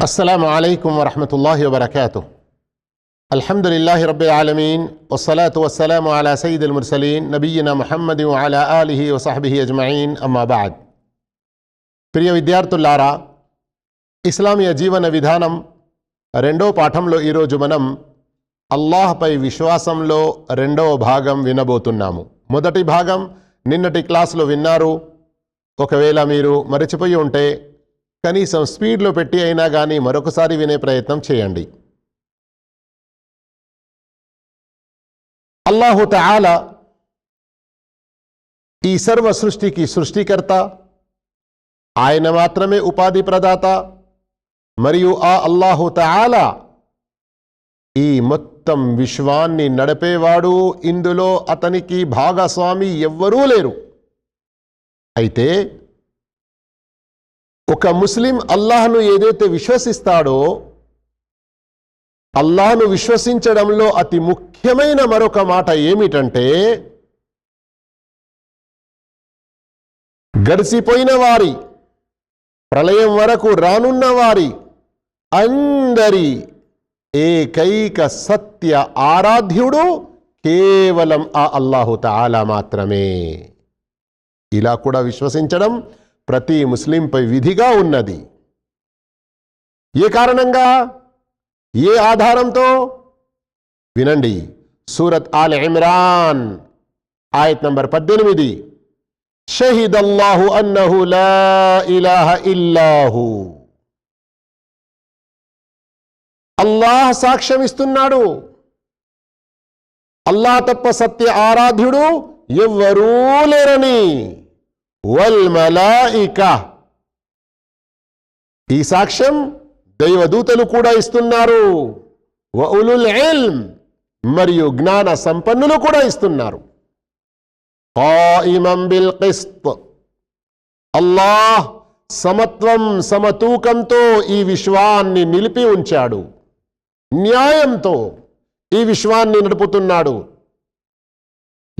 السلام عليكم ورحمة الله وبركاته الحمد لله رب العالمين والصلاة والسلام على سيد المرسلين نبينا محمد وعلى آله وصحبه أجمعين أما بعد ప్రియ విద్యార్థులారా ఇస్లామీయ జీవన విధానం రెండో పాఠంలో ఈరోజు మనం అల్లాహ్పై విశ్వాసంలో రెండవ భాగం వినబోతున్నాము మొదటి భాగం నిన్నటి క్లాసులో విన్నారు ఒకవేళ మీరు మరచిపోయి ఉంటే కనీసం స్పీడ్లో పెట్టి అయినా కానీ మరొకసారి వినే ప్రయత్నం చేయండి. అల్లాహు ఆల ఈ సర్వ సృష్టికి సృష్టికర్త. ఆయన మాత్రమే ఉపాధి ప్రదాత. మరియు ఆ అల్లాహు ఆల ఈ మొత్తం విశ్వాన్ని నడిపేవాడు. ఇందులో అతనికి భాగస్వామి ఎవ్వరూ లేరు. అయితే ఒక ముస్లిం అల్లాహ్ను ఏదైతే విశ్వసిస్తాడో అల్లాహ్ను విశ్వసించడంలో అతి ముఖ్యమైన మరొక మాట ఏమిటంటే గడిచిపోయిన వారి ప్రళయం వరకు రానున్న వారి అందరి ఏకైక సత్య ఆరాధ్యుడు కేవలం ఆ అల్లాహుతాలా మాత్రమే. ఇలా కూడా విశ్వసించడం ప్రతి ముస్లింపై విధిగా ఉన్నది. ఏ కారణంగా? ఏ ఆధారంతో? వినండి. సూరత్ ఆల్ ఇమ్రాన్ ఆయత్ నంబర్ పద్దెనిమిది. షహీద్ అల్లాహు అన్నహు లా ఇలాహ ఇల్లాహు. అల్లాహ్ సాక్ష్యం ఇస్తున్నాడు అల్లాహ్ తప్ప సత్య ఆరాధ్యుడు ఎవ్వరూ లేరని. వల్ మలాయిక. ఈ సాక్ష్యం దైవదూతలు కూడా ఇస్తున్నారు. వ ఎల్మ్ మరియు జ్ఞాన సంపన్నులు కూడా ఇస్తున్నారు. బిల్ కిస్త్. అల్లాహ్ సమత్వం సమతూకంతో ఈ విశ్వాన్ని నిలిపి ఉంచాడు. న్యాయంతో ఈ విశ్వాన్ని నడుపుతున్నాడు.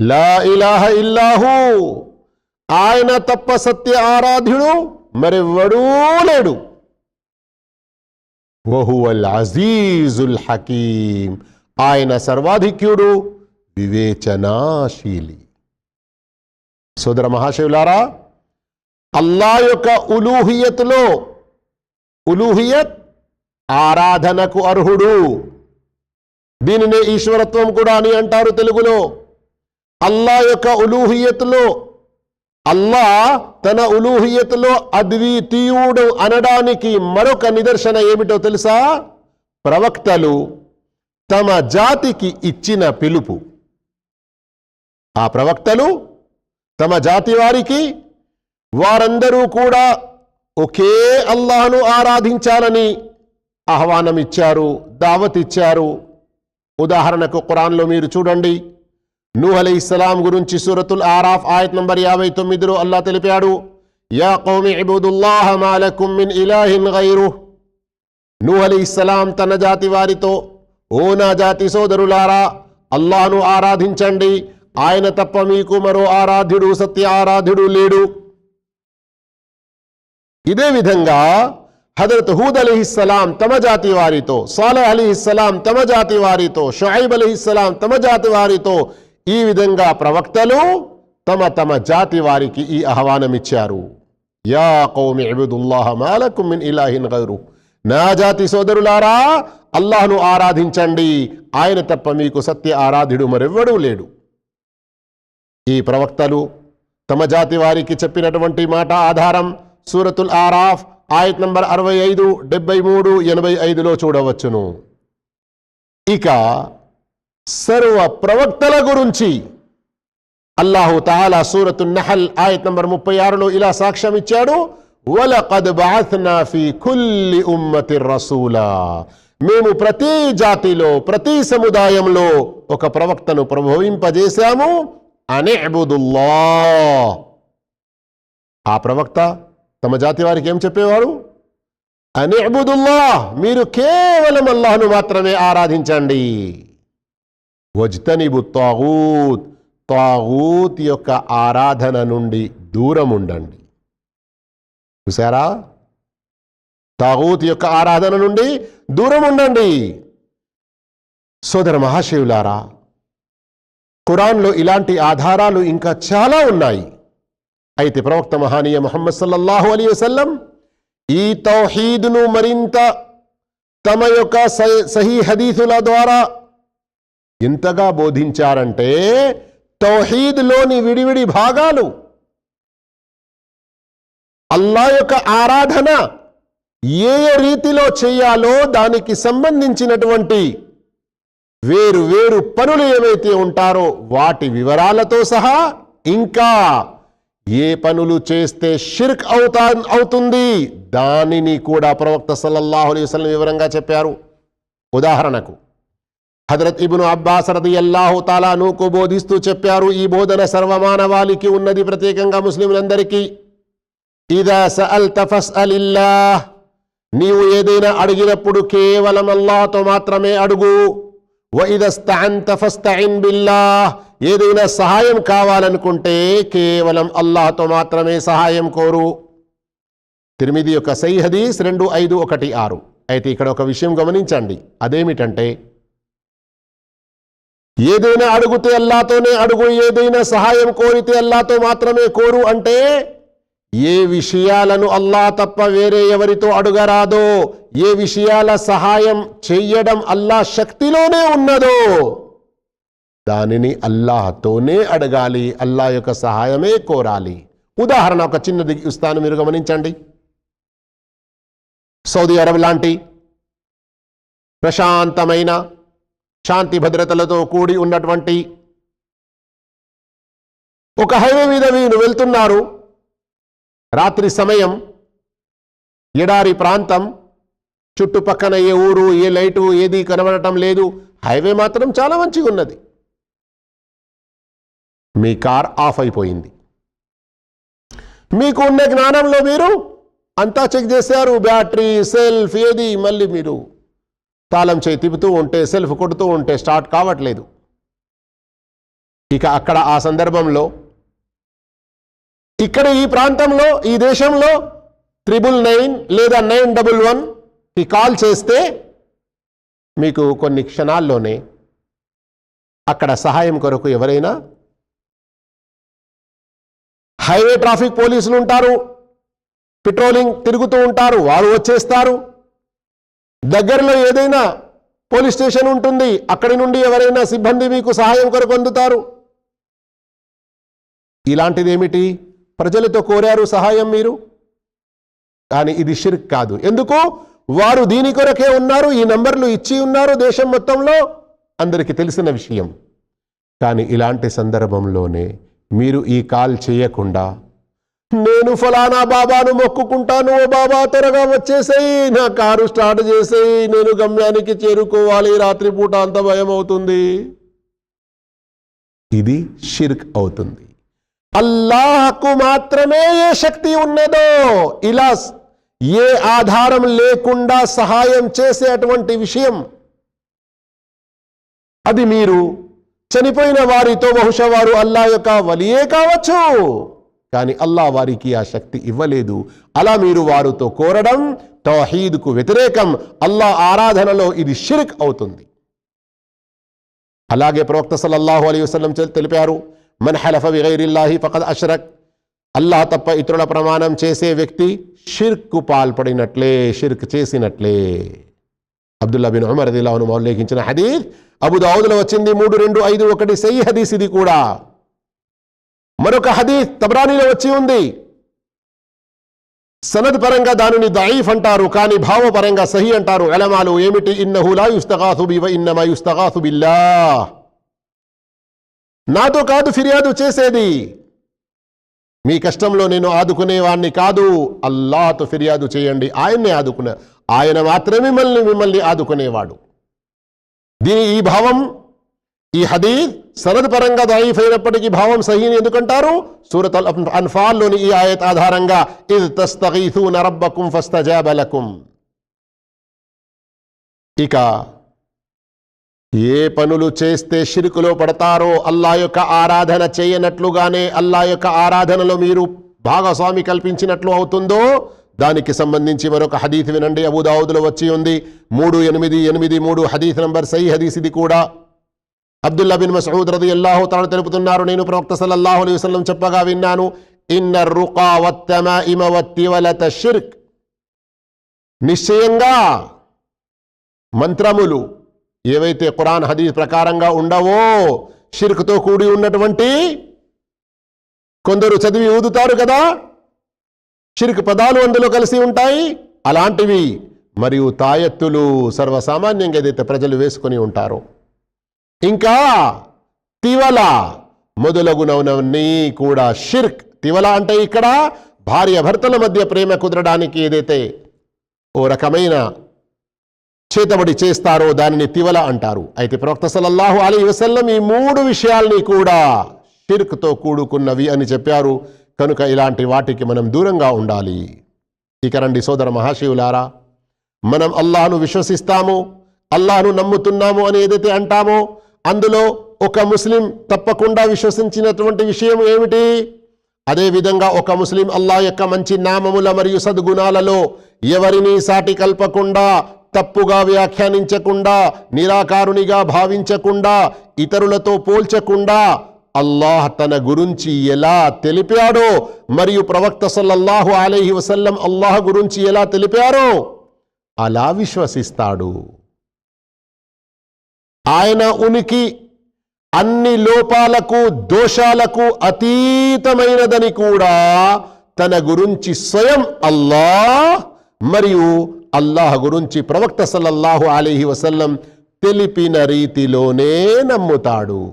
లా ఇలాహ ఇల్లాహూ. ఆయన తప్ప సత్య ఆరాధ్యుడు మరెవ్వడూ లేడు. వహువల్ అజీజుల్ హకీం ఆయన సర్వాధిక్యుడు వివేచనాశీలి. సోదర మహాశివులారా అల్లా యొక్క ఉలూహియత్లో ఉలూహియత్ ఆరాధనకు అర్హుడు. దీనినే ఈశ్వరత్వం కూడా అని అంటారు తెలుగులో. అల్లా యొక్క ఉలూహియత్లో అల్లా తన ఉలూహియత్లో అద్వితీయుడు అనడానికి మరొక నిదర్శన ఏమిటో తెలుసా? ప్రవక్తలు తమ జాతికి ఇచ్చిన పిలుపు. ఆ ప్రవక్తలు తమ జాతి వారికి వారందరూ కూడా ఒకే అల్లాహను ఆరాధించాలని ఆహ్వానం ఇచ్చారు దావత్ ఇచ్చారు ఉదాహరణకు ఖురాన్లో మీరు చూడండి. నూహ్ అలీ ఇస్లాం గురించి సూరతుల్ ఆరాఫ్ ఆయత్ నంబర్ యాభై తొమ్మిదిలో అల్లా తెలిపాడు యా కౌమి ఇబుదుల్లాహ మాలకుం మిన్ ఇలాహిన్ గైరు నూహ్ అలీ ఇస్లాం తన జాతి వారితో ఓ నా జాతి సోదరులారా అల్లాహను ఆరాధించండి ఆయన తప్ప మీకు మరో ఆరాధ్యుడు సత్య ఆరాధ్యుడు లేడు ఇదే విధంగా హజరత్ హూద్ అలీహిస్సలాం తమ జాతి వారితో సాలహ్ అలీహిస్సలాం తమ జాతి వారితో షుఐబ్ అలీహిస్సలాం తమ జాతి వారితో ఈ విధంగా ప్రవక్తలు తమ తమ జాతి వారికి ఈ ఆహ్వానం ఇచ్చారు యా కౌమి అబుదుల్లాహ మాలకుం మిన్ ఇలాహిన్ గైరు. నా జాతి సోదరులారా అల్లాహ్ను ఆరాధించండి. ఆయన తప్ప మీకు సత్య ఆరాధ్యుడు మరెవ్వడూ లేడు. ఈ ప్రవక్తలు తమ జాతి వారికి చెప్పినటువంటి మాట ఆధారం సూరతుల్ ఆరాఫ్ ఆయత్ నంబర్ అరవై ఐదు డెబ్బై మూడు ఎనభై ఐదులో చూడవచ్చును. ఇక సర్వ ప్రవక్తల గురించి అల్లాహు తాలా సూరతు నహల్ ఆయత్ నంబర్ ముప్పై ఆరులో ఇలా సాక్ష్యం ఇచ్చాడు. కుల్లి ఉమ్మతి రసూలా. మేము ప్రతి జాతిలో ప్రతి సముదాయంలో ఒక ప్రవక్తను ప్రభవింపజేశాము. అబుదుల్లా ఆ ప్రవక్త తమ జాతి వారికి ఏం చెప్పేవారు? అనే అబుదుల్లా మీరు కేవలం అల్లాహను మాత్రమే ఆరాధించండి. వజ్తనిబు తాగూత్ తాగూత్ యొక్క ఆరాధన నుండి దూరం ఉండండి. చూసారా తాగూత్ యొక్క ఆరాధన నుండి దూరం ఉండండి. సోదర మహాశివులారా ఖురాన్లో ఇలాంటి ఆధారాలు ఇంకా చాలా ఉన్నాయి. అయితే ప్రవక్త మహానీయ మొహమ్మద్ సల్లల్లాహు అలీ వసల్లం ఈ తౌహీద్ను మరింత తమ యొక్క సహీ హదీసుల ద్వారా ఎంతగా బోధించారంటే తౌహీద్లోని విడివిడి భాగాలు. అల్లా యొక్క ఆరాధన ఏ రీతిలో చేయాలో దానికి సంబంధించినటువంటి వేరు వేరు పనులు ఏవైతే ఉంటారో వాటి వివరాలతో సహా ఇంకా ఏ పనులు చేస్తే షిర్క్ అవుతా అవుతుంది దానిని కూడా ప్రవక్త సల్లల్లాహు అలైహి వివరంగా చెప్పారు. ఉదాహరణకు హజరత్ ఇబును అబ్బాస్ రదియల్లాహు తాలానుకు బోధిస్తూ చెప్పారు ఈ బోధన సర్వమానవాళికి ఉన్నది ప్రత్యేకంగా ముస్లింలందరికీ ఇదా తఫస్ అలిల్లా నీవు ఏదైనా అడిగినప్పుడు కేవలం అల్లాతో మాత్రమే అడుగు. వఇదస్తఅంత ఏదైనా సహాయం కావాలనుకుంటే కేవలం అల్లాహతో మాత్రమే సహాయం కోరు. తిరిమిది యొక్క సై హదీస్ రెండు ఐదు ఒకటి ఆరు. అయితే ఇక్కడ ఒక విషయం గమనించండి. అదేమిటంటే ఏదైనా అడుగుతే అల్లాతోనే అడుగు ఏదైనా సహాయం కోరితే అల్లాతో మాత్రమే కోరు అంటే ఏ విషయాలను అల్లా తప్ప వేరే ఎవరితో అడుగరాదో ఏ విషయాల సహాయం చెయ్యడం అల్లా శక్తిలోనే ఉన్నదో దానిని అల్లాహతోనే అడగాలి అల్లా యొక్క సహాయమే కోరాలి. ఉదాహరణ ఒక చిన్నది ఇస్తాను మీరు గమనించండి. సౌదీ అరబ్ లాంటి ప్రశాంతమైన శాంతి భద్రతలతో కూడి ఉన్నటువంటి ఒక హైవే మీద వీరు వెళ్తున్నారు. రాత్రి సమయం ఎడారి ప్రాంతం చుట్టుపక్కన ఏ ఊరు ఏ లైటు ఏది కనబడటం లేదు. హైవే మాత్రం చాలా మంచిగా ఉన్నది మీ కార్ ఆఫ్ అయిపోయింది. మీకు ఉన్న జ్ఞానంలో మీరు అంతా చెక్ చేశారు. బ్యాటరీ సెల్ఫ్ ఏది మళ్ళీ మీరు తాళం చేయి తిప్పుతూ ఉంటే సెల్ఫ్ కొడుతూ ఉంటే స్టార్ట్ కావట్లేదు. ఇక అక్కడ ఆ సందర్భంలో ఇక్కడ ఈ ప్రాంతంలో ఈ దేశంలో త్రిబుల్ నైన్ లేదా నైన్ డబుల్ వన్కి కాల్ చేస్తే మీకు కొన్ని క్షణాల్లోనే అక్కడ సహాయం కొరకు ఎవరైనా హైవే ట్రాఫిక్ పోలీసులు ఉంటారు పెట్రోలింగ్ తిరుగుతూ ఉంటారు వారు వచ్చేస్తారు. దగ్గరలో ఏదైనా పోలీస్ స్టేషన్ ఉంటుంది అక్కడి నుండి ఎవరైనా సిబ్బంది మీకు సహాయం కొరకు అందుతారు ఇలాంటిదేమిటి? ప్రజలతో కోరారు సహాయం మీరు? కానీ ఇది షిర్క్ కాదు. ఎందుకు? వారు దీని కొరకే ఉన్నారు ఈ నంబర్లు ఇచ్చి ఉన్నారు దేశం మొత్తంలో. అందరికీ తెలిసిన విషయం. కానీ ఇలాంటి సందర్భంలోనే మీరు ఈ కాల్ చేయకుండా నేను ఫలానా బాబాను మొక్కుకుంటాను ఓ బాబా త్వరగా వచ్చేసేయి. నా కారు స్టార్ట్ చేసేయి. నేను గమ్యానికి చేరుకోవాలి. రాత్రిపూట అంత భయం అవుతుంది. ఇది షిర్క్ అవుతుంది. అల్లాహకు మాత్రమే ఏ శక్తి ఉన్నదో ఇలా ఏ ఆధారం లేకుండా సహాయం చేసేటువంటి విషయం. అది మీరు చనిపోయిన వారితో బహుశా వారు అల్లా యొక్క వలియే కావచ్చు. కానీ అల్లా వారికి ఆ శక్తి ఇవ్వలేదు. అలా మీరు వారితో కోరడం తౌహీద్కు వ్యతిరేకం. అల్లా ఆరాధనలో ఇది షిర్క్ అవుతుంది. అలాగే ప్రవక్త సల్లల్లాహు అలీ వసలం తెలిపారు మన్ హలఫ విగైరిల్లాహి ఫకద్ అష్రక్. అల్లాహ్ తప్ప ఇతరుల ప్రమాణం చేసే వ్యక్తి షిర్కు పాల్పడినట్లే షిర్క్ చేసినట్లే. అబ్దుల్లా బిన్ ఉమర్ రదిల్లాహును ఉల్లేఖించిన హదీద్ అబుదావుదులో వచ్చింది మూడు రెండు ఐదు ఒకటి సై హదీస్ ఇది కూడా. మరొక హదీస్ తబ్రానీలో వచ్చి ఉంది. సనద్ పరంగా దానిని దయీఫ్ అంటారు కానీ భావపరంగా సహి అంటారు. ఎలమాలు ఏమిటి? ఇన్నహులా బి ఇన్నమా బిల్లా నాతో కాదు ఫిర్యాదు చేసేది. మీ కష్టంలో నేను ఆదుకునేవాణ్ణి కాదు. అల్లాతో ఫిర్యాదు చేయండి. ఆయన్నే ఆదుకునే ఆయన మాత్రమే మిమ్మల్ని మిమ్మల్ని ఆదుకునేవాడు. దీని ఈ భావం ఈ హదీద్ సనద్ పరంగా దాయిఫ్ అయినప్పటికీ భావం సహీని ఎందుకంటారు? సూరత్ అన్ఫాల్లోని ఈ ఆయత్ ఆధారంగా ఇది తస్తగీథూన నరబ్బకుం ఫస్తజాబలకుం ఇక ఏ పనులు చేస్తే షిరుకులో పడతారో అల్లా యొక్క ఆరాధన చేయనట్లుగానే అల్లా యొక్క ఆరాధనలో మీరు భాగస్వామి కల్పించినట్లు అవుతుందో? దానికి సంబంధించి మరొక హదీత్ వినండి. అబుదావుద్లో వచ్చి ఉంది. మూడు ఎనిమిది ఎనిమిది మూడు హదీత్ నంబర్ సై హదీస్ ఇది కూడా. అబ్దుల్లా బిన్ మసూద్ రది అల్లాహు తాను తెలుపుతున్నారు. నేను ప్రవక్త సల్లల్లాహు అలీ వసలం చెప్పగా విన్నాను. ఇన్న రుకా వత్తమ వత్తివలత షిర్క్. నిశ్చయంగా మంత్రములు ఏవైతే ఖురాన్ హదీస్ ప్రకారంగా ఉండవో షిర్క్తో కూడి ఉన్నటువంటి కొందరు చదివి ఊదుతారు కదా? షిర్క్ పదాలు అందులో కలిసి ఉంటాయి. అలాంటివి మరియు తాయెత్తులు సర్వసామాన్యంగా ఏదైతే ప్రజలు వేసుకొని ఉంటారో ఇంకా తివల మొదలగునవన్నీ కూడా షిర్క్. తివల అంటే ఇక్కడ భార్య భర్తల మధ్య ప్రేమ కుదరడానికి ఏదైతే ఓ రకమైన చేతబడి చేస్తారో దానిని తివల అంటారు. అయితే ప్రవక్త సలల్లాహు అలీ వసల్లం ఈ మూడు విషయాల్ని కూడా షిర్క్తో కూడుకున్నవి అని చెప్పారు. కనుక ఇలాంటి వాటికి మనం దూరంగా ఉండాలి. ఇక రండి సోదర మహాశివులారా మనం అల్లాహను విశ్వసిస్తాము అల్లాహను నమ్ముతున్నాము అని ఏదైతే అంటామో అందులో ఒక ముస్లిం తప్పకుండా విశ్వసించినటువంటి విషయం ఏమిటి? అదేవిధంగా ఒక ముస్లిం అల్లా యొక్క మంచి నామముల మరియు సద్గుణాలలో ఎవరిని సాటి కల్పకుండా తప్పుగా వ్యాఖ్యానించకుండా నిరాకారునిగా భావించకుండా ఇతరులతో పోల్చకుండా అల్లాహ్ తన గురించి ఎలా తెలిపాడో మరియు ప్రవక్త సల్లల్లాహు అలైహి వసల్లం అల్లాహ్ గురించి ఎలా తెలిపారో అలా విశ్వసిస్తాడు. ఆయన ఉనికి అన్ని లోపాలకు దోషాలకు అతీతమైనదని కూడా తన గురించి స్వయం అల్లా మరియు అల్లాహ్ గురించి ప్రవక్త సల్లల్లాహు అలీహి వసల్లం తెలిపిన రీతిలోనే నమ్ముతాడు.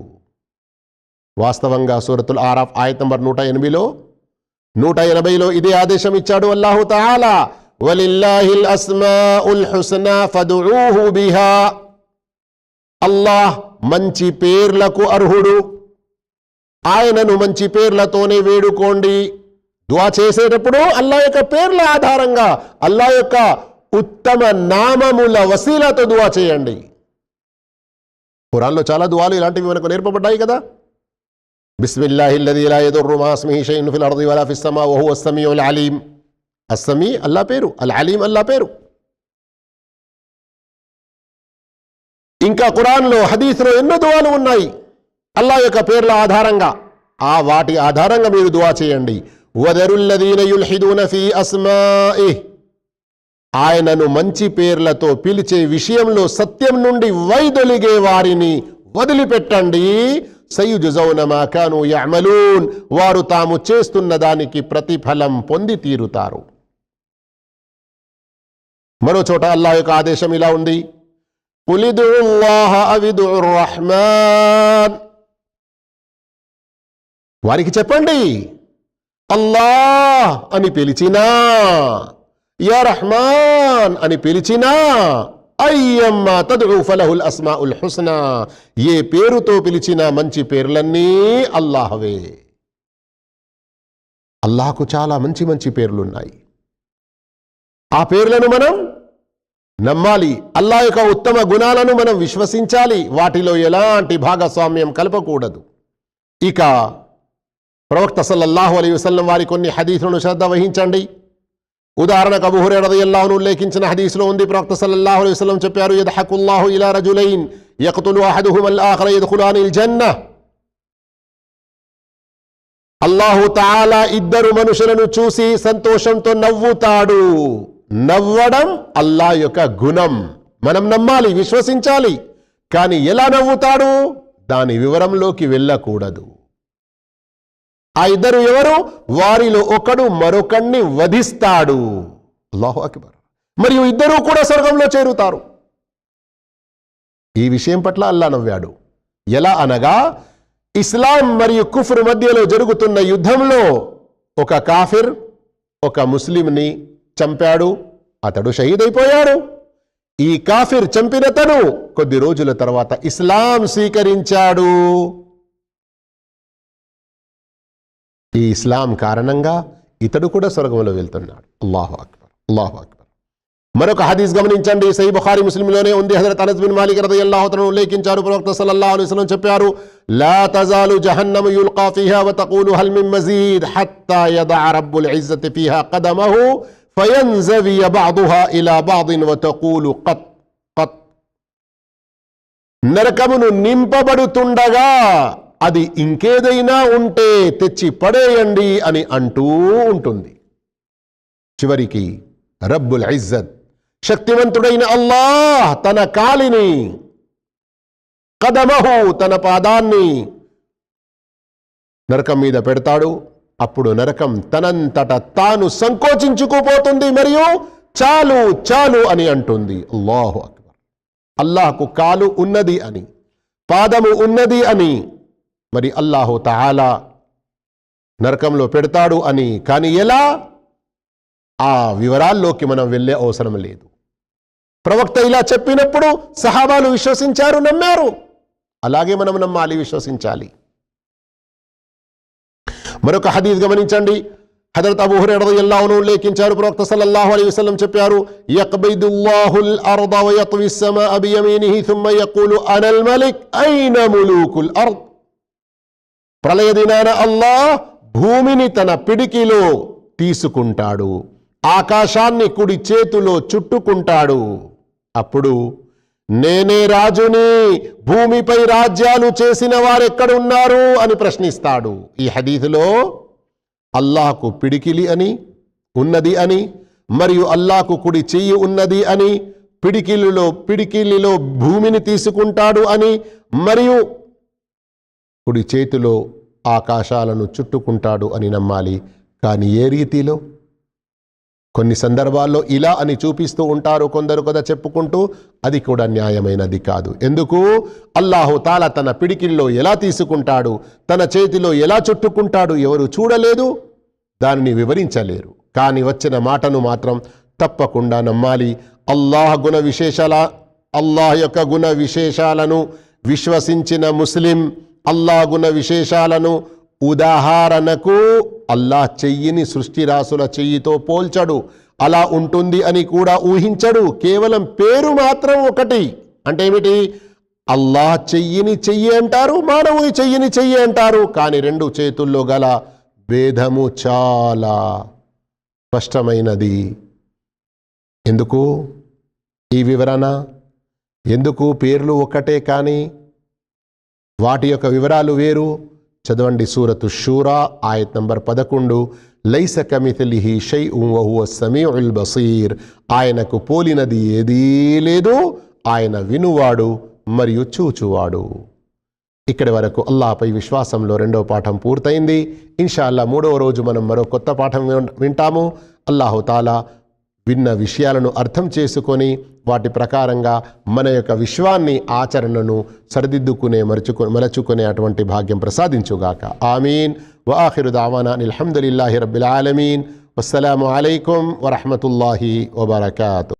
వాస్తవంగా సూరతుల్ ఆరాఫ్ ఆయత నంబర్ నూట ఎనిమిదిలో నూట ఎనభైలో ఇదే ఆదేశం ఇచ్చాడు అల్లాహు తాలా. వలిల్లాహిల్ అస్మాఉల్ హుస్నా ఫదుఊహు బిహా. అల్లాహ్ మంచి పేర్లకు అర్హుడు. ఆయనను మంచి పేర్లతోనే వేడుకోండి. దువా చేసేటప్పుడు అల్లా యొక్క పేర్ల ఆధారంగా అల్లా యొక్క ఉత్తమ నామముల వసీలతో దువా చేయండి. ఖురాన్లో చాలా దువాలు ఇలాంటివి మనకు నేర్పబడ్డాయి కదా. బిస్మిల్లాహిల్లది లా యదుర్రు మా ఇస్మిహి ఫిల్ అర్ది వలా ఫిస్ అలీం అస్సమీ అల్లా పేరు అల్ అలీం అల్లా పేరు. ఇంకా ఖురాన్లో హదీస్లో ఎన్నో దువాలు ఉన్నాయి. అల్లా యొక్క పేర్ల ఆధారంగా. ఆ వాటి ఆధారంగా మీరు దువా చేయండి. ఆయనను మంచి పేర్లతో పిలిచే విషయంలో సత్యం నుండి వైదొలిగే వారిని వదిలిపెట్టండి. సయుజౌన మా వారు తాము చేస్తున్న దానికి ప్రతిఫలం పొంది తీరుతారు. మరో చోట అల్లా యొక్క ఆదేశం ఇలా ఉంది. కులిదు ادعوا الرحمن. వారికి చెప్పండి అల్లాహ్ అని పిలిచినా యా రహమాన్ అని పిలిచినా అయ్యమ్మ తదుగు ఫలహుల్ అస్మాఉల్ హుస్నా ఏ పేరుతో పిలిచినా మంచి పేర్లన్నీ అల్లాహవే. అల్లాహకు చాలా మంచి మంచి పేర్లున్నాయి. ఆ పేర్లను మనం నమ్మాలి. అల్లా యొక్క ఉత్తమ గుణాలను మనం విశ్వసించాలి. వాటిలో ఎలాంటి భాగస్వామ్యం కలపకూడదు. ఇక ప్రవక్త సల్లల్లాహు అలీ వసల్లం వారి కొన్ని హదీసులను శ్రద్ధ వహించండి. ఉదాహరణకు అబూ హురైరా ఉల్లేఖించిన హదీసులో ఉంది. ప్రవక్త సల్లల్లాహు అలీ వసల్లం చెప్పారు యదహకుల్లాహు ఇలా రజులైన్ యక్తులు అహదుహుమల్ ఆఖర యద్ఖులానిల్ జన్న అల్లాహు తాలా ఇద్దరు మనుషులను చూసి సంతోషంతో నవ్వుతాడు. నవ్వడం అల్లా యొక్క గుణం. మనం నమ్మాలి విశ్వసించాలి. కానీ ఎలా నవ్వుతాడు? దాని వివరంలోకి వెళ్ళకూడదు. ఆ ఇద్దరు ఎవరు? వారిలో ఒకడు మరొకణ్ణి వధిస్తాడు. అల్లాహు అక్బర్. మరియు ఇద్దరూ కూడా స్వర్గంలో చేరుతారు. ఈ విషయం పట్ల అల్లా నవ్వాడు. ఎలా అనగా ఇస్లాం మరియు కుఫ్ర్ మధ్యలో జరుగుతున్న యుద్ధంలో ఒక కాఫిర్ ఒక ముస్లింని చంపాడు అతడు షహీద్ అయిపోయాడు ఈ కాఫిర్ చంపినతను కొద్ది రోజుల తర్వాత ఇస్లాం స్వీకరించాడు. ఈ ఇస్లాం కారణంగా ఇతడు కూడా స్వర్గంలో వెళ్తున్నాడు. అల్లాహు అక్బర్ అల్లాహు అక్బర్. మరొక హదీస్ గమనించండి. సై బుఖారి ముస్లింలోనే ఉంది. హజరత్ అనస్ బిన్ మాలిక్ రదియల్లాహు అల్లాహతను ఉల్లేఖించారు. ప్రవక్త సల్లల్లాహు అలైహి వసల్లం చెప్పారు లా తజాలు జహన్నమ యుల్కా ఫీహా వ తఖూలు హల్ మిన్ మజీద్ హత్తా యదఅ రబ్బుల్ ఇజ్జతి ఫీహా ఖదమహు ఫయంజవి بعضها ఇలా بعض وتقول قط قط. నరకమును నింపబడుతుండగా అది ఇంకేదైనా ఉంటే తెచ్చి పడేయండి అని అంటూ ఉంటుంది. చివరికి రబ్బుల్ ఇజ్జత్ శక్తివంతుడైన అల్లాహ్ తన కాలిని కదమహు తన పాదాన్ని నరకం మీద పెడతాడు. అప్పుడు నరకం తనంతట తాను సంకోచించుకుపోతుంది మరియు చాలు చాలు అని అంటుంది. అల్లాహు అక్బర్. అల్లాహకు కాలు ఉన్నది అని పాదము ఉన్నది అని మరి అల్లాహు తహాలా నరకంలో పెడతాడు అని. కానీ ఎలా? ఆ వివరాల్లోకి మనం వెళ్ళే అవసరం లేదు. ప్రవక్త ఇలా చెప్పినప్పుడు సహాబాలు విశ్వసించారు నమ్మారు. అలాగే మనం నమ్మాలి విశ్వసించాలి. మరొక హదీద్ గమనించండి. హజరత్ అబూ హురైరద ఎల్లాను లేఖించారు ప్రవక్త సల్లల్లాహు అలైహి వసల్లం చెప్పారు యక్బైదుల్లాహుల్ అర్ద వ యత్వి సమాఅ బియమీనిహి థుమ్మ యఖూలు అనల్ మలిక్ ఐన ములుకుల్ అర్ద్ ప్రళయ దినాన అల్లాహ్ భూమిని తన పిడికిలో తీసుకుంటాడు ఆకాశాన్ని కుడి చేతిలో చుట్టుకుంటాడు. అప్పుడు నేనే రాజుని భూమిపై రాజ్యాలు చేసిన వారెక్కడున్నారు అని ప్రశ్నిస్తాడు. ఈ హదీదులో అల్లాహకు పిడికిలి అని ఉన్నది అని మరియు అల్లాకు కుడి చెయ్యి ఉన్నది అని పిడికిలిలో పిడికిలిలో భూమిని తీసుకుంటాడు అని మరియు కుడి చేతిలో ఆకాశాలను చుట్టుకుంటాడు అని నమ్మాలి. కానీ ఏ రీతిలో? కొన్ని సందర్భాల్లో ఇలా అని చూపిస్తూ ఉంటారు కొందరు కదా చెప్పుకుంటూ అది కూడా న్యాయమైనది కాదు. ఎందుకు? అల్లాహు తాలా తన పిడికిల్లో ఎలా తీసుకుంటాడు? తన చేతిలో ఎలా చుట్టుకుంటాడు? ఎవరు చూడలేదు? దానిని వివరించలేరు. కానీ వచ్చిన మాటను మాత్రం తప్పకుండా నమ్మాలి. అల్లాహ్ గుణ విశేషాల అల్లాహ్ యొక్క గుణ విశేషాలను విశ్వసించిన ముస్లిం అల్లాహ్ గుణ విశేషాలను ఉదాహరణకు అల్లాహ్ చెయ్యిని సృష్టి రాసుల చెయ్యితో పోల్చడు. అలా ఉంటుంది అని కూడా ఊహించడు. కేవలం పేరు మాత్రం ఒకటి. అంటే ఏమిటి? అల్లాహ్ చెయ్యిని చెయ్యి అంటారు మానవుని చెయ్యిని చెయ్యి అంటారు. కానీ రెండు చేతుల్లో గల భేదము చాలా స్పష్టమైనది. ఎందుకు? ఈ వివరణ? ఎందుకు పేర్లు ఒక్కటే కానీ? వాటి యొక్క వివరాలు వేరు. చదవండి సూరతు షూరా ఆయత్ నంబర్ పదకొండు. లైస కమిథలిహి షై సమీ ఉల్ బసీర్. ఆయనకు పోలినది ఏదీ లేదు ఆయన వినువాడు మరియు చూచువాడు. ఇక్కడి వరకు అల్లాపై విశ్వాసంలో రెండో పాఠం పూర్తయింది. ఇన్షాల్లా మూడవ రోజు మనం మరో కొత్త పాఠం విన్- వింటాము. అల్లాహుతాలా విన్న విషయాలను అర్థం చేసుకొని వాటి ప్రకారంగా మన యొక్క విశ్వాన్ని ఆచరణను సరిదిద్దుకునే మరచుకు మరచుకునే అటువంటి భాగ్యం ప్రసాదించుగాక. ఆమీన్. వాహిరు దావానా అల్హమ్దులిల్లాహి రబ్బిల్ ఆలమీన్. వస్సలాము అయికం వరహమతుల్లాహి వబర్కాతు.